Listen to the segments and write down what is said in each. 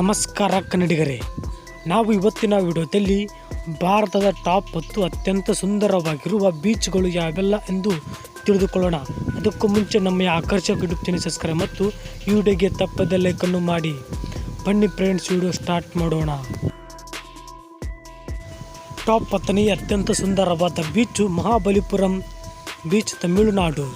ನಮಸ್ಕಾರ ಕನ್ನಡಿಗರೇ. ನಾವು ಇವತ್ತಿನ ವಿಡಿಯೋದಲ್ಲಿ ಭಾರತದ ಟಾಪ್ ಹತ್ತು ಅತ್ಯಂತ ಸುಂದರವಾಗಿರುವ ಬೀಚ್ಗಳು ಯಾವೆಲ್ಲ ಎಂದು ತಿಳಿದುಕೊಳ್ಳೋಣ. ಅದಕ್ಕೂ ಮುಂಚೆ ನಮ್ಮ ಆಕರ್ಷಕ ಯೂಟ್ಯೂಬ್ ಚಾನಲ್ ಸಬ್ಸ್ಕ್ರೈಬ್ ಮತ್ತು ಈ ವಿಡಿಯೋಗೆ ತಪ್ಪದೆ ಲೈಕನ್ನು ಮಾಡಿ. ಬನ್ನಿ ಫ್ರೆಂಡ್ಸ್ ವಿಡಿಯೋ ಸ್ಟಾರ್ಟ್ ಮಾಡೋಣ. ಟಾಪ್ ಹತ್ತನೇ ಅತ್ಯಂತ ಸುಂದರವಾದ beach Mahabalipuram beach, Tamil Nadu.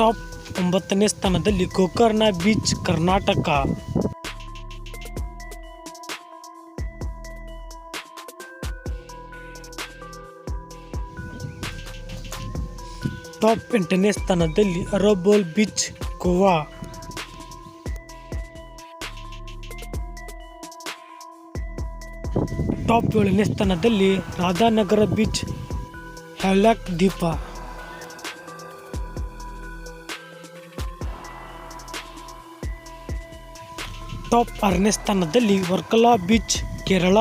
Top ಒಂಬತ್ತನೇ ಸ್ಥಾನದಲ್ಲಿ ಗೋಕರ್ಣ ಬೀಚ್, ಕರ್ನಾಟಕ. ಟಾಪ್ ಎಂಟನೇ ಸ್ಥಾನದಲ್ಲಿ ಅರೋಬೋಲ್ ಬೀಚ್, ಗೋವಾ. ಟಾಪ್ ಏಳನೇ ಸ್ಥಾನದಲ್ಲಿ ರಾಧಾನಗರ ಬೀಚ್ ಹ್ಯಾವ್ಲಾಕ್ ದ್ವೀಪ ಟಾಪ್ ಆರನೇ ಸ್ಥಾನದಲ್ಲಿ ವರ್ಕಲಾ ಬೀಚ್, ಕೇರಳ.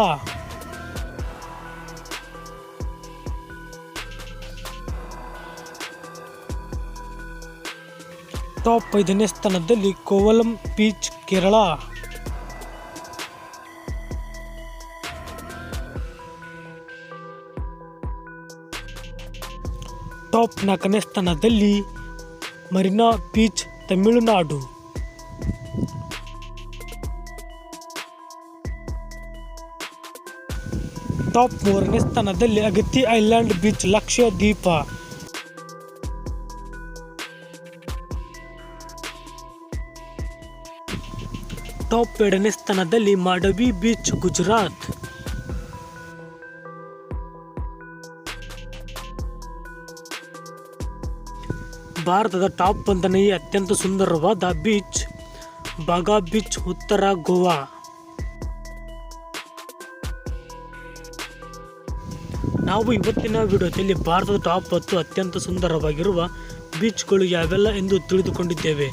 ಟಾಪ್ ಐದನೇ ಸ್ಥಾನದಲ್ಲಿ ಕೋವಲಂ ಬೀಚ್, ಕೇರಳ. ಟಾಪ್ ನಾಲ್ಕನೇ ಸ್ಥಾನದಲ್ಲಿ ಮರಿನಾ ಬೀಚ್, ತಮಿಳುನಾಡು. ಟಾಪ್ ಮೂರನೇ ಸ್ಥಾನದಲ್ಲಿ Agatti island beach Lakshadweep top ಎರಡನೇ ಸ್ಥಾನದಲ್ಲಿ ಮಾಡವಿ ಬೀಚ್, ಗುಜರಾತ್. ಭಾರತದ ಟಾಪ್ ಒಂದನೆಯ ಅತ್ಯಂತ ಸುಂದರವಾದ ಬೀಚ್, ಬಾಗಾ ಬೀಚ್, ಉತ್ತರ ಗೋವಾ. ನಾವು ಇವತ್ತಿನ ವಿಡಿಯೋದಲ್ಲಿ ಭಾರತದ ಟಾಪ್ ಹತ್ತು ಅತ್ಯಂತ ಸುಂದರವಾಗಿರುವ ಬೀಚ್ಗಳು ಯಾವೆಲ್ಲ ಎಂದು ತಿಳಿದುಕೊಂಡಿದ್ದೇವೆ.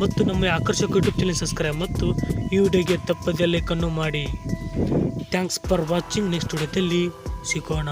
ಮತ್ತು ನಮ್ಮ ಆಕರ್ಷಕ ಯೂಟ್ಯೂಬ್ ಚಾನಲ್ ಸಬ್ಸ್ಕ್ರೈಬ್ ಮತ್ತು ಈ ವಿಡಿಯೋಗೆ ತಪ್ಪದೆ ಲೈಕನ್ನು ಮಾಡಿ. ಥ್ಯಾಂಕ್ಸ್ ಫಾರ್ ವಾಚಿಂಗ್ ನೆಕ್ಸ್ಟ್ ವಿಡಿಯೋದಲ್ಲಿ ಸಿಗೋಣ.